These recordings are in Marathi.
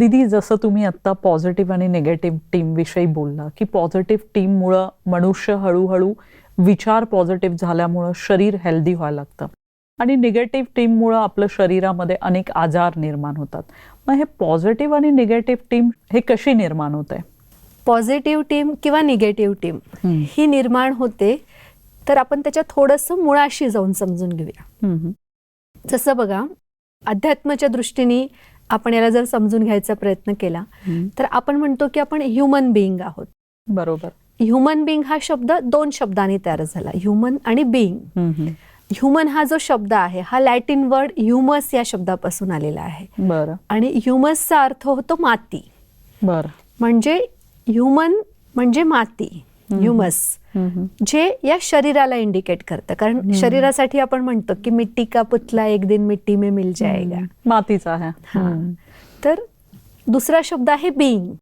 दिदी जसं तुम्ही आता पॉझिटिव्ह आणि निगेटिव्ह टीम विषयी बोलला की पॉझिटिव्ह टीममुळं मनुष्य हळूहळू विचार पॉझिटिव्ह झाल्यामुळं शरीर हेल्दी व्हायला लागतं. आणि निगेटिव्ह टीममुळं आपलं शरीरामध्ये अनेक आजार निर्माण होतात. मग हे पॉझिटिव्ह आणि निगेटिव्ह टीम हे कशी निर्माण होत? आहे पॉझिटिव्ह टीम किंवा निगेटिव्ह टीम ही निर्माण होते तर आपण त्याच्या थोडंसं मुळाशी जाऊन समजून घेऊया. जसं बघा अध्यात्माच्या दृष्टीने आपण याला जर समजून घ्यायचा प्रयत्न केला तर आपण म्हणतो की आपण ह्युमन बिईंग आहोत. बरोबर. ह्युमन बिईंग हा शब्द दोन शब्दांनी तयार झाला ह्युमन आणि बिईंग ह्युमन हा जो शब्द आहे हा लॅटिन वर्ड ह्युमस या शब्दापासून आलेला आहे. बरं. आणि ह्युमसचा अर्थ होतो माती. बरं. म्हणजे ह्युमन म्हणजे माती. ह्युमस जे या शरीराला इंडिकेट करतं. कारण शरीरासाठी आपण म्हणतो की मिट्टी का पुतला एक दिन मिट्टी में मिल जाएगा. मातीचा आहे हा. तर दुसरा शब्द आहे बिईंग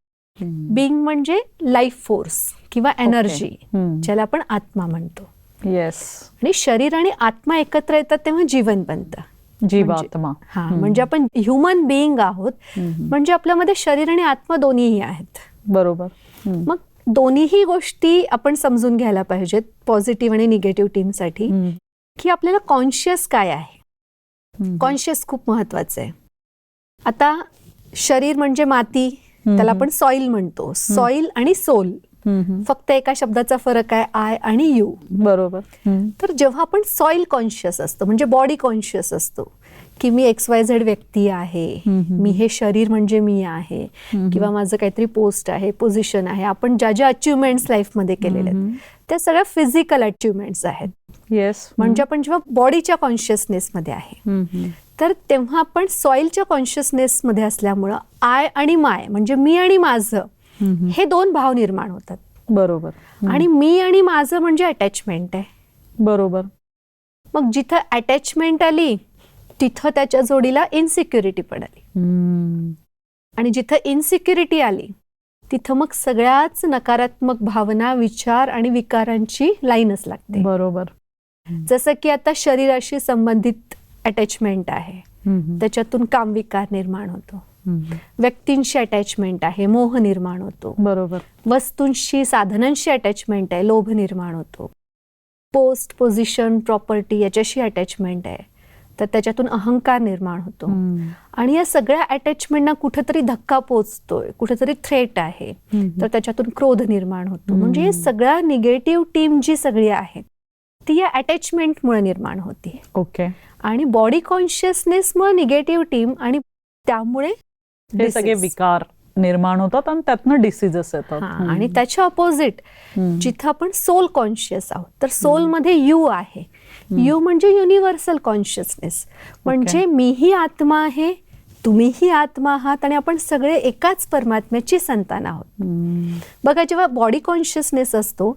बिईंग म्हणजे लाईफ फोर्स किंवा एनर्जी. ज्याला आपण आत्मा म्हणतो. येस आणि शरीर आणि आत्मा एकत्र येतात तेव्हा जीवन बनतं. जीवात्मा. हा म्हणजे आपण ह्युमन बिईंग आहोत म्हणजे आपल्यामध्ये शरीर आणि आत्मा दोन्हीही आहेत. बरोबर. मग दोन्हीही गोष्टी आपण समजून घ्यायला पाहिजेत पॉझिटिव्ह आणि निगेटिव्ह टीमसाठी. की आपल्याला कॉन्शियस काय आहे. कॉन्शियस खूप महत्वाचं आहे. आता शरीर म्हणजे माती त्याला आपण सॉइल म्हणतो. सॉइल आणि सोल. फक्त एका शब्दाचा फरक आहे आय आणि यू बरोबर. तर जेव्हा आपण सॉइल कॉन्शियस असतो म्हणजे बॉडी कॉन्शियस असतो की मी एक्स वाय झेड व्यक्ती आहे. मी हे शरीर म्हणजे मी आहे. किंवा माझं काहीतरी पोस्ट आहे पोझिशन आहे. आपण ज्या ज्या अचिव्हमेंट्स लाईफमध्ये केलेल्या आहेत त्या सगळ्या फिजिकल अचिव्हमेंट्स आहेत. येस म्हणजे आपण जेव्हा बॉडीच्या कॉन्शियसनेसमध्ये आहे. तर तेव्हा आपण सॉइलच्या कॉन्शियसनेसमध्ये असल्यामुळं आय आणि माय म्हणजे मी आणि माझं. हे दोन भाव निर्माण होतात. बरोबर. आणि मी आणि माझं म्हणजे अटॅचमेंट आहे. बरोबर. मग जिथं अटॅचमेंट आली तिथं त्याच्या जोडीला इन्सिक्युरिटी पण आली. आणि जिथं इन्सिक्युरिटी आली तिथं मग सगळ्याच नकारात्मक भावना विचार आणि विकारांची लाईनच लागते. बरोबर. जसं की आता शरीराशी संबंधित अटॅचमेंट आहे. त्याच्यातून कामविकार निर्माण होतो. व्यक्तींशी अटॅचमेंट आहे मोह निर्माण होतो. बरोबर. वस्तूंशी साधनांशी अटॅचमेंट आहे लोभ निर्माण होतो. पोस्ट पोझिशन प्रॉपर्टी याच्याशी अटॅचमेंट आहे. तर त्याच्यातून अहंकार निर्माण होतो. आणि या सगळ्या अटॅचमेंटना कुठेतरी धक्का पोचतोय कुठेतरी थ्रेट आहे. तर त्याच्यातून क्रोध निर्माण होतो म्हणजे हे सगळ्या निगेटिव्ह टीम जी सगळी आहे ती या अटॅचमेंटमुळे निर्माण होती ओके आणि बॉडी कॉन्शियसनेसमुळे निगेटिव्ह टीम आणि त्यामुळे हे सगळे. विकार निर्माण होतात आणि त्यातनं डिसीजेस येतात. आणि त्याच्या अपोजिट. जिथं आपण सोल कॉन्शियस आहोत तर सोलमध्ये यू आहे. यू म्हणजे युनिव्हर्सल कॉन्शियसनेस म्हणजे मीही आत्मा आहे तुम्हीही आत्मा आहात आणि आपण सगळे एकाच परमात्म्याची संतान आहोत. बघा जेव्हा बॉडी कॉन्शियसनेस असतो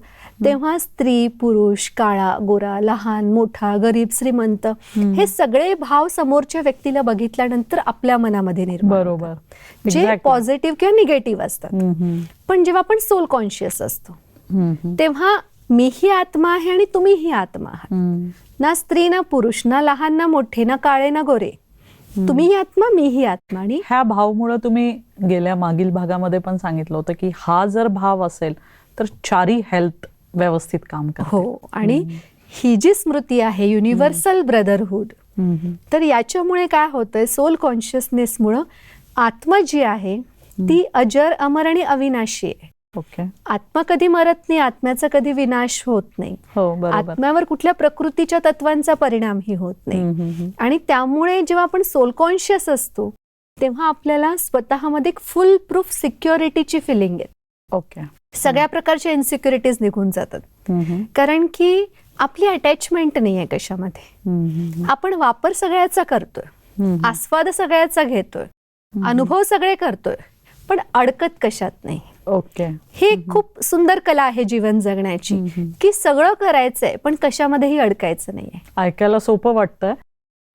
तेव्हा स्त्री पुरुष काळा गोरा लहान मोठा गरीब श्रीमंत हे सगळे भाव समोरच्या व्यक्तीला बघितल्यानंतर आपल्या मनामध्ये निर्माण. बरोबर जे. पॉझिटिव्ह किंवा निगेटिव्ह असतात. पण जेव्हा आपण सोल कॉन्शियस असतो. तेव्हा मीही आत्मा आहे आणि तुम्हीही आत्मा आहात. ना स्त्री ना पुरुष ना लहान ना मोठे ना काळे ना गोरे तुम्हीही आत्मा मीही आत्मा. आणि ह्या भावमुळे तुम्ही गेल्या मागील भागामध्ये पण सांगितलं होतं की हा जर भाव असेल तर चारी हेल्थ व्यवस्थित काम करते. हो आणि ही जी स्मृती आहे युनिव्हर्सल ब्रदरहूड. तर याच्यामुळे काय होतंय सोल कॉन्शियसनेसमुळं आत्मा जी आहे ती अजर अमर आणि अविनाशी आहे. ओके आत्मा कधी मरत नाही आत्म्याचा कधी विनाश होत नाही. हो बरोबर. आत्म्यावर कुठल्या प्रकृतीच्या तत्वांचा परिणामही होत नाही. आणि त्यामुळे जेव्हा आपण सोल कॉन्शियस असतो तेव्हा आपल्याला स्वतःमध्ये एक फुल प्रूफ सिक्युरिटीची फिलिंग आहे ओके सगळ्या प्रकारच्या इन्सिक्युरिटीज निघून जातात. कारण की आपली अटॅचमेंट नाही आहे कशामध्ये आपण वापर सगळ्याचा करतोय. आस्वाद सगळ्याचा घेतोय. अनुभव सगळे करतोय. पण अडकत कशात नाही? ओके. ही एक खूप सुंदर कला आहे जीवन जगण्याची. की सगळं करायचंय पण कशामध्येही अडकायचं नाहीये. ऐकायला सोपं वाटतंय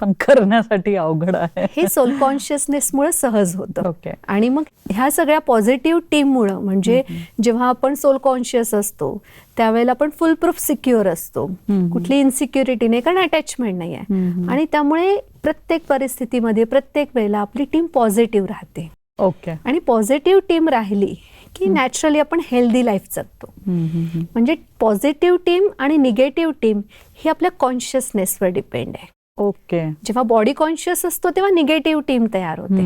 पण करण्यासाठी अवघड आहे. हे सोल कॉन्शियसनेसमुळे सहज होतं. ओके. आणि मग ह्या सगळ्या पॉझिटिव्ह टीममुळं म्हणजे जेव्हा आपण सोल कॉन्शियस असतो त्यावेळेला आपण फुल प्रूफ सिक्युअर असतो. कुठली इन्सिक्युरिटी नाही कारण अटॅचमेंट नाही आहे. आणि त्यामुळे प्रत्येक परिस्थितीमध्ये प्रत्येक वेळेला आपली टीम पॉझिटिव्ह राहते. ओके. आणि पॉझिटिव्ह टीम राहिली की नॅचरली आपण हेल्दी लाईफ जगतो. म्हणजे पॉझिटिव्ह टीम आणि निगेटिव्ह टीम ही आपल्या कॉन्शियसनेसवर डिपेंड आहे. ओके जेव्हा बॉडी कॉन्शियस असतो तेव्हा निगेटिव्ह टीम तयार होते.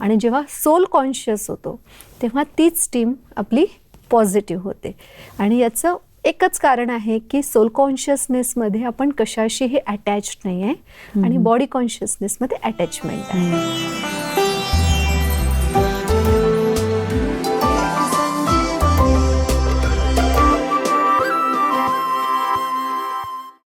आणि जेव्हा सोल कॉन्शियस होतो तेव्हा तीच टीम आपली पॉझिटिव्ह होते. आणि याचं एकच कारण आहे की सोल कॉन्शियसनेसमध्ये आपण कशाशीही अटॅच नाही आहे आणि बॉडी कॉन्शियसनेसमध्ये अटॅचमेंट आहे.